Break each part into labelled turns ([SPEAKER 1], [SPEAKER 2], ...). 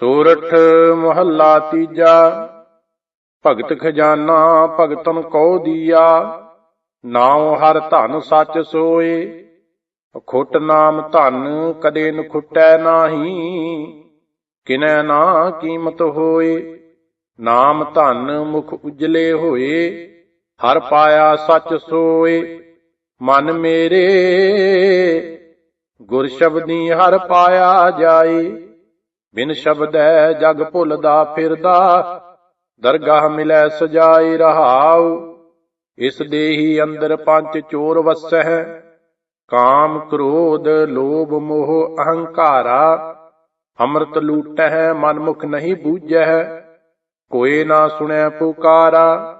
[SPEAKER 1] ਸੂਰਠ ਮੁਹੱਲਾ ਤੀਜਾ, ਭਗਤ ਖਜ਼ਾਨਾ ਭਗਤਨ ਕੋ ਦੀਆ, ਨਾਉ ਹਰ ਧਨ ਸੱਚ ਸੋਏ, ਖੁੱਟ ਨਾਮ ਧਨ ਕਦੇ ਨ ਖੁੱਟੈ ਨਾਹੀ, ਕਿਨੈ ਨਾ ਕੀਮਤ ਹੋਏ, ਨਾਮ ਧਨ ਮੁਖ ਉਜਲੇ ਹੋਏ, ਹਰ ਪਾਇਆ ਸੱਚ ਸੋਏ, ਮਨ ਮੇਰੇ ਗੁਰ ਸ਼ਬਦੀ ਹਰ ਪਾਇਆ ਜਾਏ। ਬਿਨ ਸ਼ਬਦ ਹੈ, ਜਗ ਭੁੱਲਦਾ ਫਿਰਦਾ। ਦਰਗਾਹ ਮਿਲੈ ਸਜਾਈ ਰਹਾਉ। ਇਸ ਦੇਹੀ ਅੰਦਰ ਪੰਜ ਚੋਰ ਵਸੈ। ਕਾਮ ਕ੍ਰੋਧ, ਲੋਭ, ਮੋਹ, ਅਹੰਕਾਰਾ। ਅੰਮ੍ਰਿਤ ਲੂਟੈ ਮਨ ਮੁਖ ਨਹੀਂ ਬੂਝੈ। ਕੋਏ ਨਾ ਸੁਣੈ ਪੁਕਾਰਾ।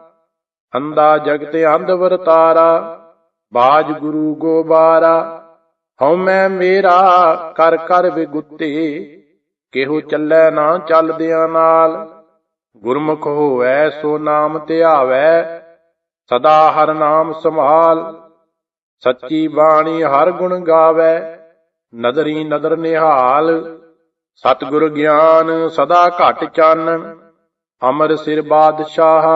[SPEAKER 1] ਅੰਦਾ ਜਗਤ ਅੰਧ ਵਰਤਾਰਾ। ਬਾਜ ਗੁਰੂ ਗੋਬਾਰਾ। ਹਉ ਮੈਂ ਮੇਰਾ, ਕਰ ਕਰ ਵਿਗੁੱਤੇ। ਕਿਹੋ ਚੱਲੈ ਨਾ ਚੱਲਦਿਆਂ ਨਾਲ। ਗੁਰਮੁਖ ਹੋਵੈ ਸੋ ਨਾਮ ਧਿਆਵੈ, ਸਦਾ ਹਰ ਨਾਮ ਸੰਭਾਲ। ਸੱਚੀ ਬਾਣੀ ਹਰ ਗੁਣ ਗਾਵੈ, ਨਦਰੀ ਨਦਰ ਨਿਹਾਲ। ਸਤਿਗੁਰ ਗਿਆਨ ਸਦਾ ਘਟ ਚਾਨਣ ਅਮਰ ਸਿਰ ਬਾਦਸ਼ਾਹ।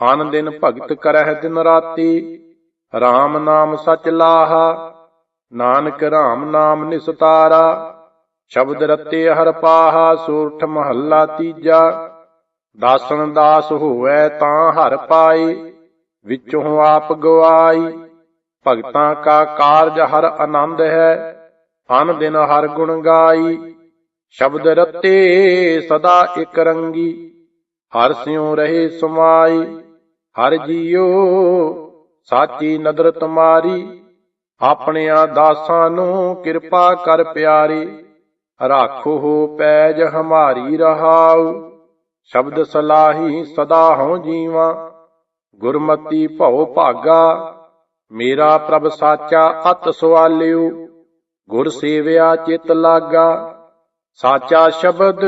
[SPEAKER 1] ਆਨ ਦਿਨ ਭਗਤ ਕਰਹਿ ਦਿਨ ਰਾਤੀ RAM ਨਾਮ ਸਚ ਲਾਹਾ। ਨਾਨਕ RAM ਨਾਮ ਨਿਸਤਾਰਾ। ਸ਼ਬਦ ਰਤੇ ਹਰ ਪਾਹਾ ਸੂਰਠ ਮਹੱਲਾ ਤੀਜਾ। ਦਾਸਨ ਦਾਸ ਹੋਵੈ ਤਾਂ ਹਰ ਪਾਈ ਵਿੱਚੋਂ ਆਪ ਗਵਾਈ। ਭਗਤਾਂ ਕਾ ਕਾਰਜ ਹਰ ਆਨੰਦ ਹੈ, ਅਨ ਦਿਨ ਹਰ ਗੁਣ ਗਾਈ। ਸ਼ਬਦ ਰਤੇ ਸਦਾ ਇਕ ਰੰਗੀ, ਹਰ ਸਿਉ ਰਹੇ ਸਮਾਈ। ਹਰ ਜੀਓ ਸਾਚੀ ਨਦਰ ਤੁਮਾਰੀ ਆਪਣਿਆਂ ਦਾਸਾਂ ਨੂੰ ਕਿਰਪਾ ਕਰ ਪਿਆਰੀ। ਰਾਖੋ ਪੈਜ ਹਮਾਰੀ ਰਹਾਉ, ਸ਼ਬਦ ਸਲਾਹੀ ਸਦਾ ਹਉ ਜੀਵਾ, ਗੁਰਮਤੀ ਭਉ ਭਾਗਾ, ਮੇਰਾ ਪ੍ਰਭ ਸਾਚਾ ਅਤ ਸਵਾਲਿਓ ਗੁਰ ਸੇਵਿਆ ਚਿਤ ਲਾਗਾ, ਸਾਚਾ ਸ਼ਬਦ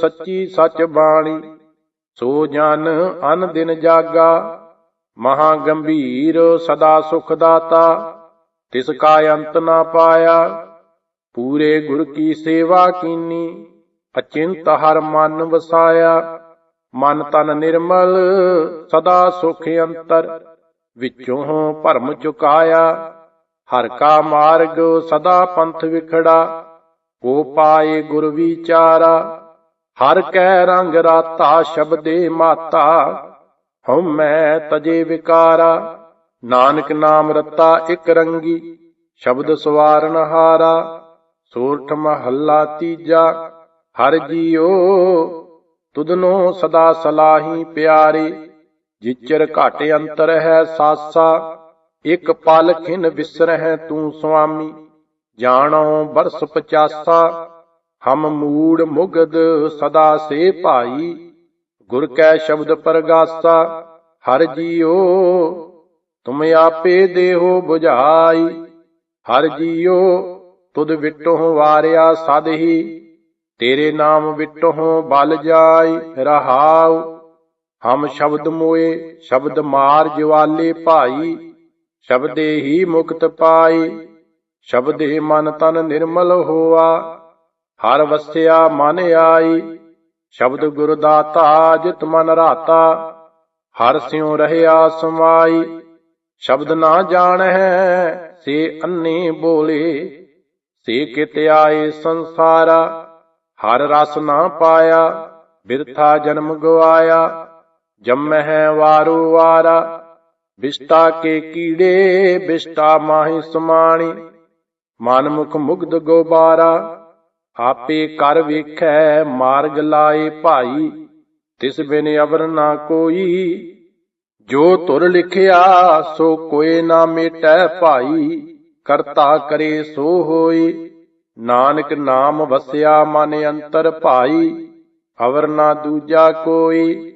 [SPEAKER 1] ਸੱਚੀ ਸਚ ਬਾਣੀ, ਸੋ ਜਨ ਅਨ ਦਿਨ ਜਾਗਾ, ਮਹਾ ਗੰਭੀਰ ਸਦਾ ਸੁਖ ਦਾਤਾ, ਤਿਸ ਕਾ ਅੰਤ ਨਾ ਪਾਇਆ ਪੂਰੇ ਗੁਰ ਕੀ ਸੇਵਾ ਕੀਨੀ, ਅਚਿੰਤ ਹਰ ਮਨ ਵਸਾਇਆ। ਮਨ ਤਨ ਨਿਰਮਲ, ਸਦਾ ਸੁਖ ਅੰਤਰ, ਵਿੱਚੋਂ ਭਰਮ ਚੁਕਾਇਆ। ਹਰ ਕਾ ਮਾਰਗ ਸਦਾ ਪੰਥ ਵਿਖੜਾ, ਕੋ ਪਾਏ ਗੁਰ ਵਿਚਾਰਾ। ਹਰ ਕੈ ਰੰਗ ਰਾਤਾ ਸ਼ਬਦੇ ਮਾਤਾ, ਹਉ ਮੈਂ ਤਜੇ ਵਿਕਾਰਾ। ਨਾਨਕ ਨਾਮ ਰਤਾ ਇਕ ਰੰਗੀ, ਸ਼ਬਦ ਸਵਾਰਨ ਹਾਰਾ। ਸੂਰਠ ਮਹੱਲਾ ਤੀਜਾ, ਹਰ ਜੀਓ, ਤੁਧਨੋ ਸਦਾ ਸਲਾਹੀ ਪਿਆਰੇ, ਜਿਚਰ ਘਟ ਅੰਤਰ ਹੈ ਸਾਸਾ, ਇਕ ਪਲ ਖਿਨ ਵਿਸਰਹਿ ਤੂੰ ਸੁਆਮੀ, ਜਾਣੋ ਬਰਸ 50 ਹਮ ਮੂੜ ਮੁਗਦ ਸਦਾ ਸੇ ਭਾਈ, ਗੁਰ ਕੈ ਸ਼ਬਦ ਪਰਗਾਸਾ, ਹਰ ਜੀਓ, ਤੁਮ ਆਪੇ ਦੇਹੋ 부ਝਾਈ ਹਰ ਜੀਓ ਤੁਧ ਵਿਟੋਂ ਵਾਰਿਆ ਸਦ ਹੀ ਤੇਰੇ ਨਾਮ ਵਿਟੋਂ ਬਲ ਜਾਈ ਰਹਾਉ। ਹਮ ਸ਼ਬਦ ਮੋਏ, ਸ਼ਬਦ ਮਾਰ ਜਵਾਲੇ ਭਾਈ, ਸ਼ਬਦੇ ਹੀ ਮੁਕਤ ਪਾਈ। ਸ਼ਬਦੇ ਮਨ ਤਨ ਨਿਰਮਲ ਹੋਆ, ਹਰ ਵਸਿਆ ਮਨ ਆਈ। ਸ਼ਬਦ ਗੁਰ ਦਾਤਾ ਜਿਤ ਮਨ ਰਾਤਾ, ਹਰ ਸਿਉ ਰਹਿਆ ਸਮਾਈ। ਸ਼ਬਦ ਨਾ ਜਾਣੈ ਸੇ ਅੰਨੇ ਬੋਲੇ। ਸੇ ਕਿਤ ਆਏ ਸੰਸਾਰਾ, ਹਰ ਰਸ ਨਾ ਪਾਇਆ, ਬਿਰਥਾ ਜਨਮ ਗਵਾਇਆ, ਜੰਮਹਿ ਵਾਰੋ ਵਾਰਾ ਬਿਸਤਾ ਕੇ ਕੀੜੇ ਬਿਸਤਾ ਮਾਹੀ ਸਮਾਣੀ, ਮਨ ਮੁਖ ਮੁਗਧ ਗੋਬਾਰਾ, ਆਪੇ ਕਰ ਵੇਖੈ, ਮਾਰਗ ਲਾਏ ਭਾਈ, ਤਿਸ ਬਿਨ ਅਵਰ ਨਾ ਕੋਈ, ਜੋ ਤੁਰ ਲਿਖਿਆ, ਸੋ ਕੋਏ ਨਾ ਮੇਟੈ ਭਾਈ। ਕਰਤਾ ਕਰੇ ਸੋ ਹੋਈ। ਨਾਨਕ ਨਾਮ ਵਸਿਆ ਮਨ ਅੰਤਰ ਭਾਈ, ਅਵਰ ਨਾ ਦੂਜਾ ਕੋਈ।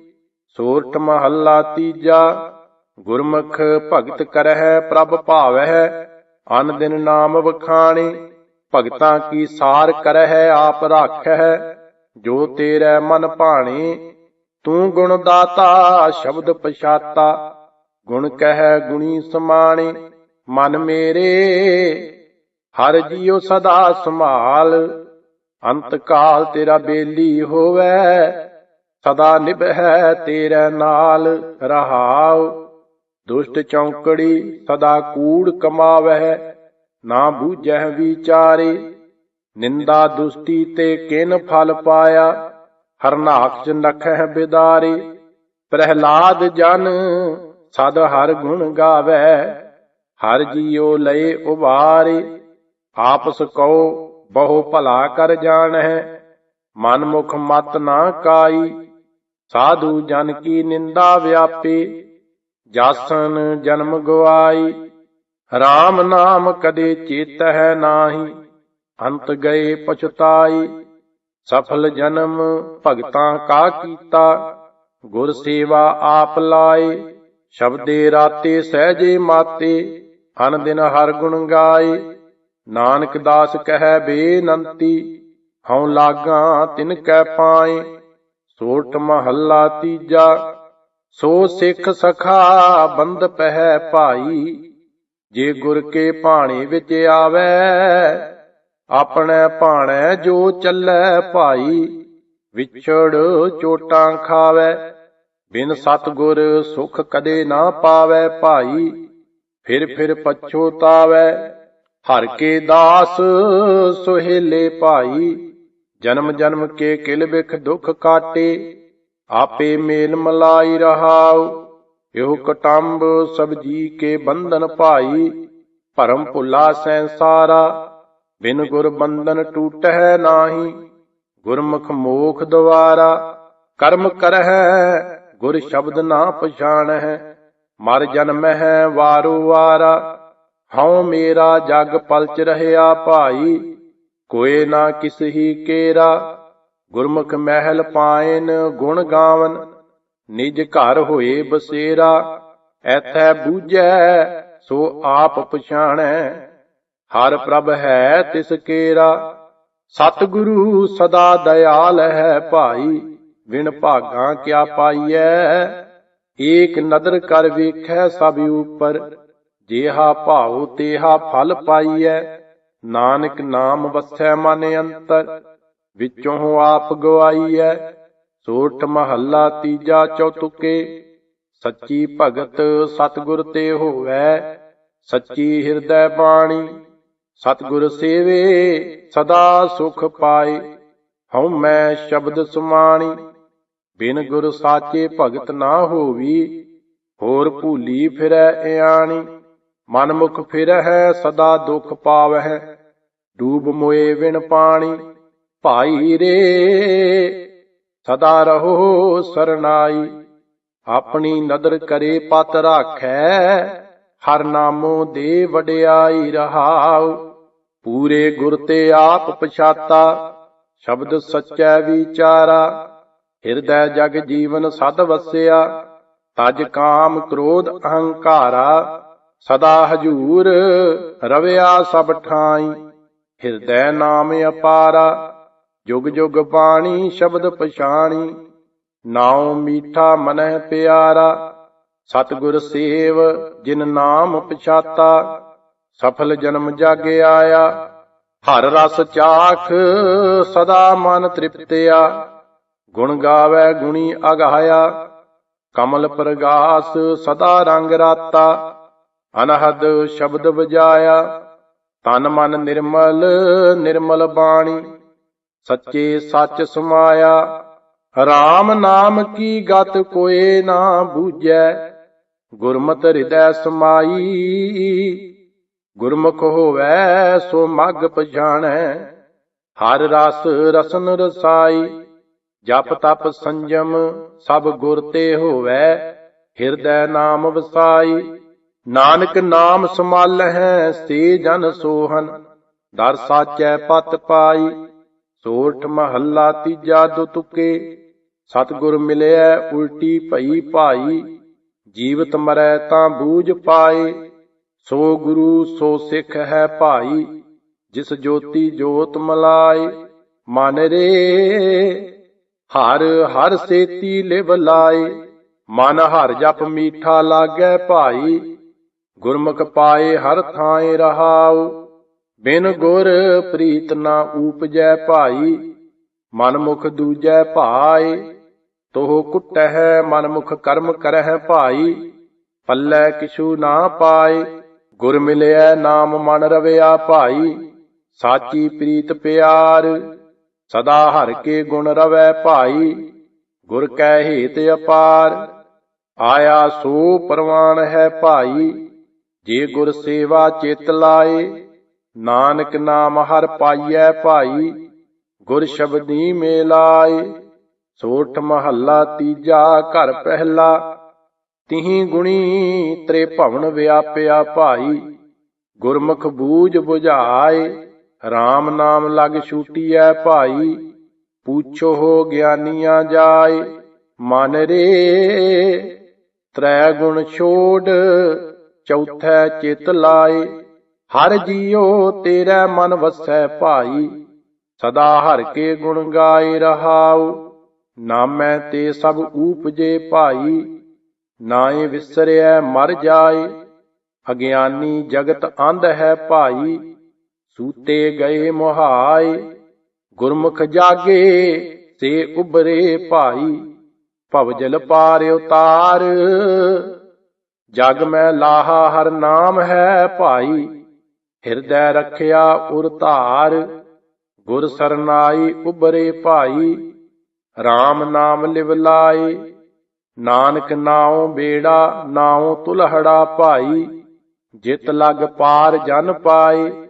[SPEAKER 1] ਸੋਰਠ ਮਹੱਲਾ ਤੀਜਾ, ਗੁਰਮੁਖ ਭਗਤ ਕਰਹਿ ਪ੍ਰਭ ਭਾਵਹਿ। ਅਨ ਦਿਨ ਨਾਮ ਵਖਾਣੇ, ਭਗਤਾਂ ਕੀ ਸਾਰ ਕਰਹਿ ਆਪ ਰਾਖਹਿ। ਜੋ ਤੇਰੇ ਮਨ ਭਾਣੇ, ਤੂੰ ਗੁਣ ਦਾਤਾ, ਸ਼ਬਦ ਪਛਾਤਾ। ਗੁਣ ਕਹਿ ਗੁਣੀ ਸਮਾਣੇ ਮਨ ਮੇਰੇ, ਹਰ ਜੀਉ ਸਦਾ ਸੰਭਾਲ। ਅੰਤ ਕਾਲ ਤੇਰਾ ਬੇਲੀ ਹੋਵੇ, ਸਦਾ ਨਿਭੈ ਤੇਰੇ ਨਾਲ ਰਹਾਉ। ਦੁਸ਼ਟ ਚੌਂਕੜੀ ਸਦਾ ਕੂੜ ਕਮਾਵਹਿ ਨਾ ਬੂਝੈ ਵਿਚਾਰੇ। ਨਿੰਦਾ ਦੁਸ਼ਟੀ ਤੇ ਕਿਨ ਫਲ ਪਾਇਆ ਹਰਨਾਕਸ਼ ਨਖਹਿ ਬਿਦਾਰੇ। ਪ੍ਰਹਿਲਾਦ ਜਨ ਸਦ ਹਰ ਗੁਣ ਗਾਵੇ। ਹਰ ਜੀਉ ਲਏ ਉਭਾਰੇ ਆਪਸ ਕਉ ਬਹੁ ਭਲਾ ਕਰ ਜਾਣਹਿ ਮਨ ਮੁਖ ਮਤ ਨਾ ਕਾਈ, ਸਾਧੂ ਜਨ ਕੀ ਨਿੰਦਾ ਵਿਆਪੇ, ਜਾਸਨ ਜਨਮ ਗਵਾਈ RAM ਨਾਮ ਕਦੇ ਚੇਤ ਚੇਤਹਿ ਨਾਹੀ, ਅੰਤ ਗਏ ਪਛਤਾਈ, ਸਫਲ ਜਨਮ ਭਗਤਾਂ ਕਾ ਕੀਤਾ, ਗੁਰ ਸੇਵਾ ਆਪ ਲਾਏ, ਸ਼ਬਦੇ ਰਾਤੇ ਸਹਜੇ ਮਾਤੇ ਅਨ ਦਿਨ ਹਰ ਗੁਣ ਗਾਏ, ਨਾਨਕ ਦਾਸ ਕਹੈ ਬੇਨੰਤੀ, ਹਉ ਲਾਗਾ ਤਿਨ ਕੈ ਪਾਏ ਸੋਠ ਮਹੱਲਾ ਤੀਜਾ, ਸੋ ਸਿੱਖ ਸਖਾ ਬੰਦ ਪਹਿ ਭਾਈ, ਜੇ ਗੁਰ ਕੇ ਭਾਣੇ ਵਿੱਚ ਆਵੇ, ਆਪਣੇ ਭਾਣੇ ਜੋ ਚੱਲੈ ਭਾਈ, ਵਿਛੜ ਚੋਟਾਂ ਖਾਵੇ, ਬਿਨ ਸਤਗੁਰ ਸੁਖ ਕਦੇ ਨਾ ਪਾਵੇ ਭਾਈ। ਫਿਰ ਫਿਰ ਪਛੋਤਾਵੇ ਹਰ ਕੇ ਦਾਸ ਸੁਹੇਲੇ ਭਾਈ, ਜਨਮ ਜਨਮ ਕੇ ਕਿਲ ਵਿਖ ਦੁਖ ਕਾਟੇ। ਆਪੇ ਮੇਲ ਮਲਾਈ ਰਹਾਉ, ਇਹੋ ਕਟੰਬ ਸਭ ਕੇ ਬੰਧਨ ਭਾਈ। ਭਰਮ ਭੁਲਾ ਸੰਸਾਰਾ ਬਿਨ ਗੁਰ ਬੰਧਨ ਟੂਟਹਿ ਨਾਹੀ। ਗੁਰਮੁਖ ਮੋਖ ਦਵਾਰਾ ਕਰਮ ਕਰਹਿ, ਗੁਰ ਸ਼ਬਦ ਨਾ ਪਛਾਣਹਿ। ਮਰ ਜਨਮਹਿ ਵਾਰੋ ਵਾਰਾ, ਹਉ ਮੇਰਾ ਜਗ ਪਲਚ ਰਹਿਆ ਭਾਈ, ਕੋਏ ਨਾ ਕਿਸ ਹੀ ਕੇਰਾ, ਗੁਰਮੁਖ ਮਹਿਲ ਪਾਇਨ ਗੁਣ ਗਾਵਨ, ਨਿਜ ਘਰ ਹੋਏ ਬਸੇਰਾ, ਐਥੈ ਬੂਝੈ ਸੋ ਆਪ ਪਛਾਣੈ, ਹਰ ਪ੍ਰਭ ਹੈ ਤਿਸ ਕੇਰਾ, ਸਤਿਗੁਰੂ ਸਦਾ ਦਇਆਲ ਹੈ ਭਾਈ ਵਿਣ ਭਾਗਾ ਕਿਆ ਪਾਈਐ? ਏਕ ਨਦਰ ਕਰ ਵੇਖੈ ਸਭ ਉਪਰ, ਜੇਹਾ ਭਾਉ ਤੇਹਾ ਫਲ ਪਾਈਐ। ਨਾਨਕ ਨਾਮ ਵਸੈ ਮਨ ਅੰਤਰ, ਵਿੱਚੋਂ ਆਪ ਗਵਾਈਐ। ਸੋਠ ਮਹੱਲਾ ਤੀਜਾ ਚੌਤੁਕੇ ਸੱਚੀ ਭਗਤ ਸਤਿਗੁਰ ਤੇ ਹੋਵੈ। ਸੱਚੀ ਹਿਰਦੈ ਬਾਣੀ, ਸਤਿਗੁਰ ਸੇਵੇ, ਸਦਾ ਸੁਖ ਪਾਏ। ਹਉ ਮੈਂ ਸ਼ਬਦ ਸੁਮਾਣੀ ਬਿਨ ਗੁਰ ਸਾਚੇ ਭਗਤ ਨਾ ਹੋਵੀ, ਹੋਰ ਭੂਲੀ ਫਿਰੈ ਇਆਣੀ ਮਨ ਮੁਖ ਫਿਰਹਿ ਸਦਾ ਦੁਖ ਪਾਵਹਿ, ਡੂਬ ਮੋਏ ਵਿਣ ਪਾਣੀ, ਭਾਈ ਰੇ, ਸਦਾ ਰਹੋ ਸਰਨਾਈ ਆਪਣੀ ਨਦਰ ਕਰੇ ਪਤ ਰਾਖੈ, ਹਰ ਨਾਮੋ ਦੇ ਵਡਿਆਈ ਰਹਾਉ, ਪੂਰੇ ਗੁਰ ਤੇ ਆਪ ਪਛਾਤਾ, ਸ਼ਬਦ ਸੱਚੈ ਵਿਚਾਰਾ ਹਿਰਦੈ ਜਗ ਜੀਵਨ ਸਦ ਵਸਿਆ, ਤਜ ਕਾਮ ਕ੍ਰੋਧ ਅਹੰਕਾਰਾ, ਸਦਾ ਹਜੂਰ ਰਵਿਆ ਸਭ ਠਾਈ। ਹਿਰਦੈ ਨਾਮ ਅਪਾਰਾ, ਜੁਗ ਜੁਗ ਬਾਣੀ ਸ਼ਬਦ ਪਛਾਣੀ, ਨਾਉ ਮੀਠਾ ਮਨਹਿ ਪਿਆਰਾ। ਸਤਿਗੁਰ ਸੇਵ ਜਿਨ ਨਾਮ ਪਛਾਤਾ, ਸਫਲ ਜਨਮ ਜਗ ਆਇਆ। ਹਰ ਰਸ ਚਾਖ ਸਦਾ ਮਨ ਤ੍ਰਿਪਤਿਆ। ਗੁਣ ਗਾਵੇ ਗੁਣੀ ਅਗਾਇਆ ਕਮਲ ਪ੍ਰਗਾਸ ਸਦਾ ਰੰਗ ਰਾਤਾ। ਅਨਹਦ ਸ਼ਬਦ ਵਜਾਇਆ, ਤਨ ਮਨ ਨਿਰਮਲ ਨਿਰਮਲ ਬਾਣੀ। ਸੱਚੇ ਸੱਚ ਸਮਾਇਆ RAM ਨਾਮ ਕੀ ਗਤ ਕੋਏ ਨਾ ਬੂਝੈ। ਗੁਰਮਤ ਹਿਰਦੈ ਸਮਾਈ, ਗੁਰਮੁਖ ਹੋਵੈ ਸੋ ਮਗ ਪਛਾਣੈ। ਹਰ ਰਸ ਰਸਨ ਰਸਾਈ ਜਪ ਤਪ ਸੰਜਮ, ਸਭ ਗੁਰ ਤੇ ਹੋਵੇ, ਹਿਰਦੈ ਨਾਮ ਵਸਾਈ। ਨਾਨਕ ਨਾਮ ਸਮਾਲ ਹੈ ਸੇ ਜਨ ਸੋਹਨ, ਦਰ ਸਾਚੈ ਪਤ ਪਾਈ। ਸੋਠ ਮਹੱਲਾ ਤੀਜਾ ਦੋ ਤੁਕੇ, ਸਤਿਗੁਰ ਮਿਲਿਆ ਉਲਟੀ ਭਈ ਭਾਈ। ਜੀਵਤ ਮਰੈ ਤਾਂ ਬੂਝ ਪਾਏ, ਸੋ ਗੁਰੂ ਸੋ ਸਿੱਖ ਹੈ ਭਾਈ। ਜਿਸ ਜੋਤੀ ਜੋਤ ਮਲਾਏ, ਮਨ ਰੇ ਹਰ ਹਰ ਸੇਤੀ ਲਿਵ ਲਾਏ। ਮਨ ਹਰ ਜਪ ਮੀਠਾ ਲਾਗੈ ਭਾਈ। ਗੁਰਮੁਖ ਪਾਏ ਹਰ ਥਾਏ ਰਹਾਉ। ਬਿਨ ਗੁਰ ਪ੍ਰੀਤ ਨਾ ਊਪਜੈ ਭਾਈ। ਮਨ ਮੁਖ ਦੂਜੈ ਭਾਏ। ਤੋਹ ਕੁਟਹਿ ਮਨ ਮੁਖ ਕਰਮ ਕਰਹਿ ਭਾਈ। ਪੱਲੇ ਕਿਛੂ ਨਾ ਪਾਏ। ਗੁਰ ਮਿਲਿਆ ਨਾਮ ਮਨ ਰਵਿਆ ਭਾਈ। ਸਾਚੀ ਪ੍ਰੀਤ ਪਿਆਰ। ਸਦਾ ਹਰ ਕੇ ਗੁਣ ਰਵੈ ਭਾਈ, ਗੁਰ ਕੈ ਹੇਤ ਅਪਾਰ। ਆਇਆ ਸੋ ਪ੍ਰਵਾਨ ਹੈ ਭਾਈ, ਜੇ ਗੁਰ ਸੇਵਾ ਚਿਤ ਲਾਏ, ਨਾਨਕ ਨਾਮ ਹਰ ਪਾਈਐ ਭਾਈ, ਗੁਰ ਸ਼ਬਦੀ ਮੇਲਾਏ। ਸੋਠ ਮਹੱਲਾ ਤੀਜਾ ਘਰ ਪਹਿਲਾ, ਤਿਹੀ ਗੁਣੀ ਤ੍ਰੇ ਭਵਨ ਵਿਆਪਿਆ ਭਾਈ, ਗੁਰਮੁਖ ਬੂਝ 부ਝਾਏ RAM ਨਾਮ ਲਗ ਛੂਟੀਐ ਭਾਈ, ਪੂਛੋ ਹੋ ਗਿਆਨੀਆਂ ਜਾਏ, ਮਨ ਰੇ। ਤ੍ਰੈ ਗੁਣ ਛੋੜ, ਚੌਥੈ ਚਿਤ ਲਾਏ, ਹਰ ਜੀਉ ਤੇਰਾ ਮਨ ਵਸੈ ਭਾਈ, ਸਦਾ ਹਰ ਕੇ ਗੁਣ ਗਾਏ ਰਹਾਉ, ਨਾਮੈ ਤੇ ਸਭ ਊਪਜੇ ਭਾਈ, ਨਾਏ ਵਿਸਰਿਐ ਮਰ ਜਾਏ, ਅਗਿਆਨੀ ਜਗਤ ਅੰਧ ਹੈ ਭਾਈ ਸੂਤੇ ਗਏ ਮੁਹਾਏ, ਗੁਰਮੁਖ ਜਾਗੇ, ਸੇ ਉਬਰੇ ਭਾਈ ਭਵਜਲ ਪਾਰ ਉਤਾਰ। ਜਗ ਮੈਂ ਲਾਹਾ ਹਰ ਨਾਮ ਹੈ ਭਾਈ, ਹਿਰਦੈ ਰਖਿਆ ਉਰ ਧਾਰ। ਗੁਰ ਸਰਨਾਈ ਉਬਰੇ ਭਾਈ RAM ਨਾਮ ਲਿਵ ਲਾਏ। ਨਾਨਕ ਨਾਉ ਬੇੜਾ, ਨਾਉ ਤੁਲਹੜਾ ਭਾਈ, ਜਿਤ ਲਗ ਪਾਰ ਜਨ ਪਾਏ।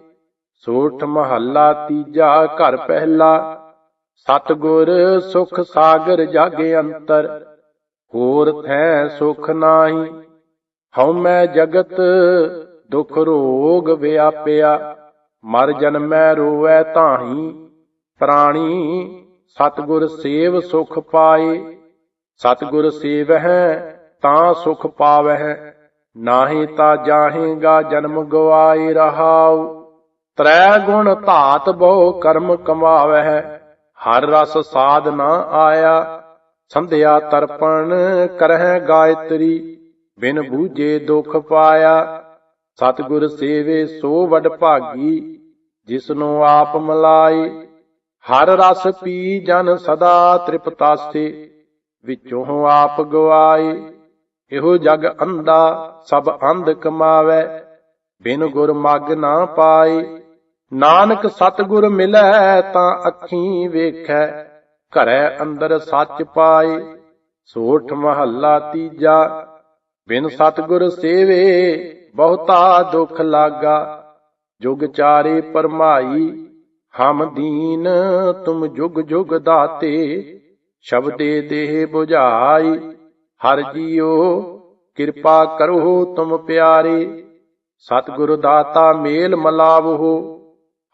[SPEAKER 1] ਸੋਠ ਮਹੱਲਾ ਤੀਜਾ ਘਰ ਪਹਿਲਾ, ਸਤਗੁਰ ਸੁਖ ਸਾਗਰ ਜਾਗੇ ਅੰਤਰ, ਹੋਰ ਥੈ ਸੁਖ ਨਾਹੀ, ਹਉ ਮੈਂ ਜਗਤ ਦੁਖ ਰੋਗ ਵਿਆਪਿਆ, ਮਰ ਜਨਮੈ ਰੋਵੈ ਤਾਹੀ, ਪ੍ਰਾਣੀ ਸਤਗੁਰ ਸੇਵ ਸੁਖ ਪਾਏ, ਸਤਗੁਰ ਸੇਵਹਿ ਤਾਂ ਸੁਖ ਪਾਵਹਿ, ਨਾਹੀ ਤਾਂ ਜਾਹੇਗਾ ਜਨਮ ਗਵਾਈ ਰਹਾਉ। ਤ੍ਰੈ ਗੁਣ ਧਾਤ ਬਹੁ ਕਰਮ ਕਮਾਵਹਿ, ਹਰ ਰਸ ਸਾਧ ਨਾ ਆਇਆ, ਸੰਧਿਆ ਤਰਪਣ ਕਰਹਿ ਗਾਇਤਰੀ, ਬਿਨ ਬੂਝੇ ਦੁਖ ਪਾਇਆ। ਸਤਿਗੁਰ ਸੇਵੇ ਸੋ ਵਡ ਭਾਗੀ, ਜਿਸਨੂੰ ਆਪ ਮਲਾਈ ਹਰ ਰਸ ਪੀ ਜਨ ਸਦਾ ਤ੍ਰਿਪਤਾਸੇ ਵਿੱਚੋਂ ਆਪ ਗਵਾਏ। ਇਹੋ ਜਗ ਅੰਦਾ ਸਭ ਅੰਧ ਕਮਾਵੇ ਬਿਨ ਗੁਰ ਮਗ ਨਾ ਪਾਏ। ਨਾਨਕ ਸਤਿਗੁਰ ਮਿਲੈ ਤਾਂ ਅੱਖੀਂ ਵੇਖੈ, ਘਰੈ ਅੰਦਰ ਸੱਚ ਪਾਏ, ਸੋਠ ਮਹੱਲਾ ਤੀਜਾ, ਬਿਨ ਸਤਿਗੁਰ ਸੇਵੇ ਬਹੁਤਾ ਦੁਖ ਲਾਗਾ, ਜੁਗ ਚਾਰੇ ਪਰਮਾਈ, ਹਮ ਦੀਨ ਤੁਮ ਜੁਗ ਜੁਗ ਦਾਤੇ, ਸ਼ਬਦੇ ਦੇਹ 부ਝਾਈ ਹਰ ਜੀਓ ਕਿਰਪਾ ਕਰੋ ਤੁਮ ਪਿਆਰੇ, ਸਤਿਗੁਰ ਦਾਤਾ ਮੇਲ ਮਲਾਵੋ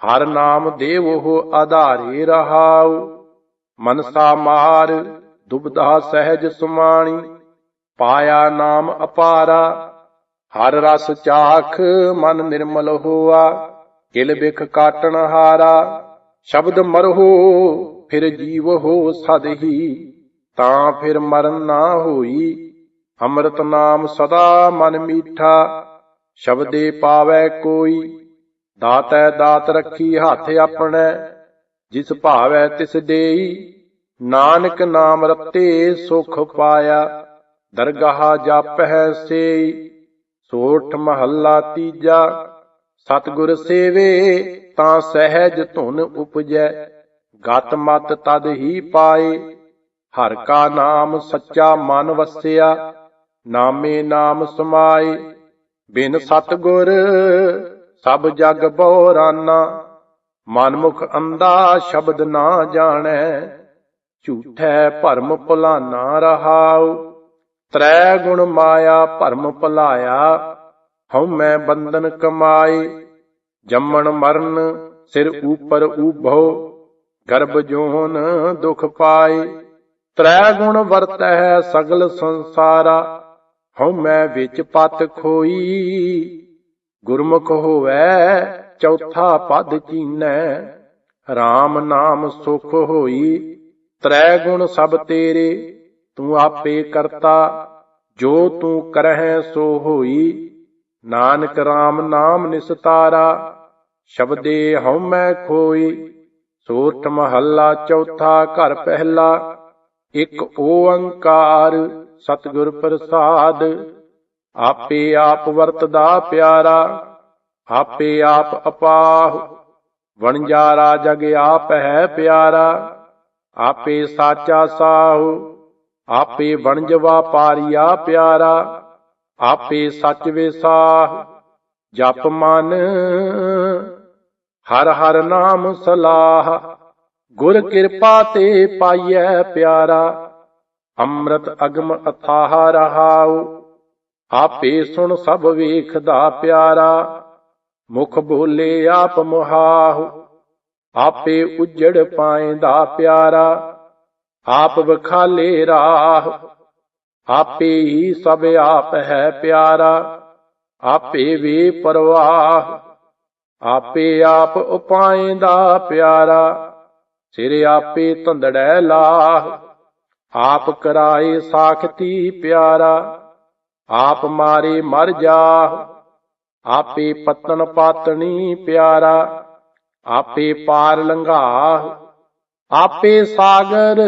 [SPEAKER 1] ਹਰ ਨਾਮ ਦੇਵੋ ਆਧਾਰੇ ਰਹਾਉ, ਮਨਸਾ ਮਾਰ ਦੁਬਦਾ ਸਹਿਜ ਸੁਮਾਣੀ, ਪਾਇਆ ਨਾਮ ਅਪਾਰਾ, ਹਰ ਰਸ ਚਾਖ ਮਨ ਨਿਰਮਲ ਹੋਆ ਕਿਲ ਬਿਖ ਕਾਟਣ ਹਾਰਾ, ਸ਼ਬਦ ਮਰਹੋ, ਫਿਰ ਜੀਵ ਹੋ ਸਦਹੀ ਤਾਂ ਫਿਰ ਮਰਨ ਨਾ ਹੋਈ, ਅੰਮ੍ਰਿਤ ਨਾਮ ਸਦਾ ਮਨ ਮੀਠਾ, ਸ਼ਬਦੇ ਪਾਵੈ ਕੋਈ ਦਾਤੈ ਦਾਤ ਰੱਖੀ ਹੱਥ ਆਪਣੇ, ਜਿਸ ਭਾਵੈ ਤਿਸ ਦੇਈ, ਨਾਨਕ ਨਾਮ ਰਤੇ ਸੁਖ ਪਾਇਆ, ਦਰਗਾਹ ਜਾਪਹਿ ਸੇਈ, ਸੋਠ ਮਹੱਲਾ ਤੀਜਾ, ਸਤਿਗੁਰ ਸੇਵੇ ਤਾਂ ਸਹਿਜ ਧੁਨ ਉਪਜੈ, ਗਤ ਮਤ ਤਦ ਹੀ ਪਾਏ, ਹਰ ਕਾ ਨਾਮ ਸੱਚਾ ਮਨ ਵਸਿਆ, ਨਾਮੇ ਨਾਮ ਸਮਾਏ, ਬਿਨ ਸਤਿਗੁਰ ਸਭ ਜਗ ਬੋਰਾਨਾ ਮਨਮੁਖ ਅੰਦਾ ਸ਼ਬਦ ਨਾ ਜਾਣੈ, ਝੂਠੈ ਭਰਮ ਭੁਲਾਨਾ ਰਹਾਉ। ਤ੍ਰੈ ਗੁਣ ਮਾਇਆ ਭਰਮ ਭੁਲਾਇਆ, ਹਉ ਮੈਂ ਬੰਧਨ ਕਮਾਏ ਜੰਮਣ ਮਰਨ ਸਿਰ ਉਪਰ ਉਭੋ ਗਰਭ ਜੋਨ ਦੁਖ ਪਾਏ ਤ੍ਰੈ ਗੁਣ ਵਰਤੈ ਸਗਲ ਸੰਸਾਰਾ, ਹਉ ਮੈਂ ਵਿੱਚ ਪਤ ਖੋਈ। ਗੁਰਮੁਖ ਹੋਵੈ, ਚੌਥਾ ਪਦ ਚੀਨੈ RAM ਨਾਮ ਸੁਖ ਹੋਈ, ਤ੍ਰੈ ਗੁਣ ਸਭ ਤੇਰੇ, ਤੂੰ ਆਪੇ ਕਰਤਾ, ਜੋ ਤੂੰ ਕਰਹਿ ਸੋ ਹੋਈ। ਨਾਨਕ RAM ਨਾਮ ਨਿਸਤਾਰਾ ਸ਼ਬਦੇ ਹਉਮੈ ਖੋਈ। ਸੂਰਠ ਮਹੱਲਾ ਚੌਥਾ ਘਰ ਪਹਿਲਾ, ਇੱਕ ਓੰਕਾਰ ਸਤਿਗੁਰ ਪ੍ਰਸਾਦ। ਆਪੇ ਆਪ ਵਰਤਦਾ ਪਿਆਰਾ, ਆਪੇ ਆਪ ਅਪਾਹ। ਵਣਜਾਰਾ ਜਗ ਆਪ ਹੈ ਪਿਆਰਾ, ਆਪੇ ਸਾਚਾ ਸਾਹੁ। ਆਪੇ ਵਣਜ ਵਾਪਾਰੀਆ ਪਿਆਰਾ, ਆਪੇ ਸੱਚ ਵਿਸਾਹ ਜਪ ਮਨ, ਹਰ ਹਰ ਨਾਮ ਸਲਾਹ। ਗੁਰ ਕਿਰਪਾ ਤੇ ਪਾਈਐ ਪਿਆਰਾ, ਅੰਮ੍ਰਿਤ ਅਗਮ ਅਥਾਹ ਰਹਾਉ। ਆਪੇ ਸੁਣ ਸਭ ਵੇਖਦਾ ਪਿਆਰਾ। ਮੁਖ ਬੋਲੇ ਆਪ ਮੁਹਾਹੁ, ਆਪੇ ਉਜੜ ਪਾਏਂਦਾ ਪਿਆਰਾ। ਆਪ ਵਖਾਲੇ ਰਾਹ, ਆਪੇ ਹੀ ਸਭ ਆਪ ਹੈ ਪਿਆਰਾ। ਆਪੇ ਵੀ ਪਰਵਾਹ, ਆਪੇ ਆਪ ਉਪਾਏਂਦਾ ਪਿਆਰਾ। ਸਿਰ ਆਪੇ ਧੰਦੜੈ ਲਾਹ, ਆਪ ਕਰਾਏ ਸਾਖਤੀ ਪਿਆਰਾ। ਆਪ ਮਾਰੇ ਮਰ ਜਾ। ਆਪੇ ਪਤਨ ਪਾਤਣੀ ਪਿਆਰਾ, ਆਪੇ ਪਾਰ ਲੰਘਾ। ਆਪੇ ਸਾਗਰ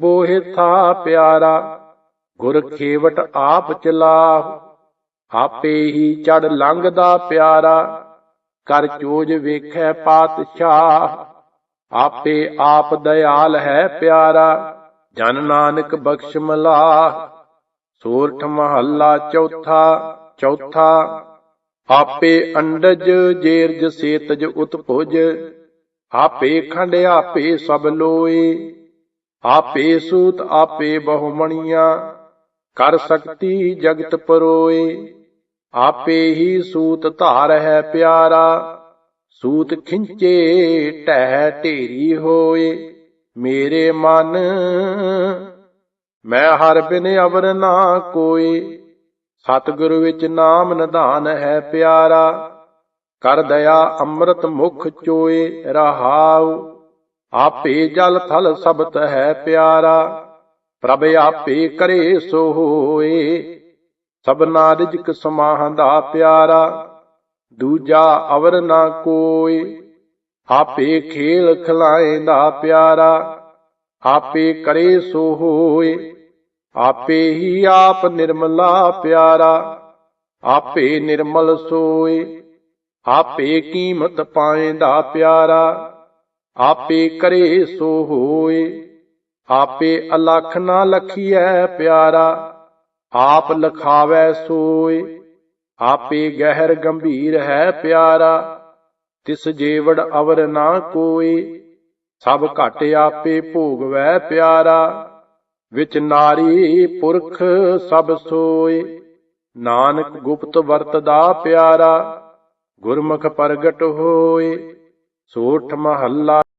[SPEAKER 1] ਬੋਹਿ ਥਾ ਪਿਆਰਾ, ਗੁਰ ਖੇਵਟ ਆਪ ਚਲਾ। ਆਪੇ ਹੀ ਚੜ ਲੰਘਦਾ ਪਿਆਰਾ, ਕਰ ਚੋਜ ਵੇਖੈ ਪਾਤਸ਼ਾਹ। ਆਪੇ ਆਪ ਦਇਆਲ ਹੈ ਪਿਆਰਾ, ਜਨ ਨਾਨਕ ਬਖਸ਼ ਮਲਾਹ ਸੋਰਠ ਮਹੱਲਾ ਚੌਥਾ ਚੌਥਾ, ਆਪੇ ਅੰਡਜ ਜੇਰਜ ਸੇਤਜ ਉਤਪੁਜ ਆਪੇ ਖੰਡ ਆਪੇ ਸਭ ਲੋਏ, ਆਪੇ ਸੂਤ ਆਪੇ ਬਹੁਮਣੀਆਂ ਕਰ ਸਕਤੀ ਜਗਤ ਪਰੋਏ, ਆਪੇ ਹੀ ਸੂਤ ਧਾਰ ਹੈ ਪਿਆਰਾ, ਸੂਤ ਖਿੰਚੇ ਟਹਿ ਢੇਰੀ ਹੋਏ, ਮੇਰੇ ਮਨ ਮੈਂ ਹਰ ਬਿਨ ਅਵਰ ਨਾ ਕੋਈ। ਸਤਿਗੁਰੂ ਵਿੱਚ ਨਾਮ ਨਿਧਾਨ ਹੈ ਪਿਆਰਾ। ਕਰ ਦਇਆ ਅੰਮ੍ਰਿਤ ਮੁਖ ਚੋਏ ਰਹਾਉ। ਆਪੇ ਜਲ ਥਲ ਸਬਤ ਹੈ ਪਿਆਰਾ। ਪ੍ਰਭ ਆਪੇ ਕਰੇ ਸੋ ਹੋਏ। ਸਭਨਾ ਰਿਜਕ ਸਮਾਹ ਦਾ ਪਿਆਰਾ। ਦੂਜਾ ਅਵਰ ਨਾ ਕੋਈ। ਆਪੇ ਖੇਲ ਖਲਾਏਂਦਾ ਪਿਆਰਾ। ਆਪੇ ਕਰੇ ਸੋ ਹੋਏ। ਆਪੇ ਹੀ ਆਪ ਨਿਰਮਲਾ ਪਿਆਰਾ, ਆਪੇ ਨਿਰਮਲ ਸੋਏ। ਆਪੇ ਕੀਮਤ ਪਾਏਂਦਾ ਪਿਆਰਾ, ਆਪੇ ਕਰੇ ਸੋ ਹੋਏ। ਆਪੇ ਅਲਖ ਨਾ ਲਖੀਐ ਪਿਆਰਾ, ਆਪ ਲਖਾਵੈ ਸੋਏ। ਆਪੇ ਗਹਿਰ ਗੰਭੀਰ ਹੈ ਪਿਆਰਾ, ਤਿਸ ਜੇਵੜ ਅਵਰ ਨਾ ਕੋਈ ਸਭ ਘਟ ਆਪੇ ਭੋਗ ਵੈ ਪਿਆਰਾ, ਵਿੱਚ ਨਾਰੀ ਪੁਰਖ ਸਭ ਸੋਏ। ਨਾਨਕ ਗੁਪਤ ਵਰਤਦਾ ਪਿਆਰਾ, ਗੁਰਮੁਖ ਪ੍ਰਗਟ ਹੋਏ। ਸੋਠ ਮਹੱਲਾ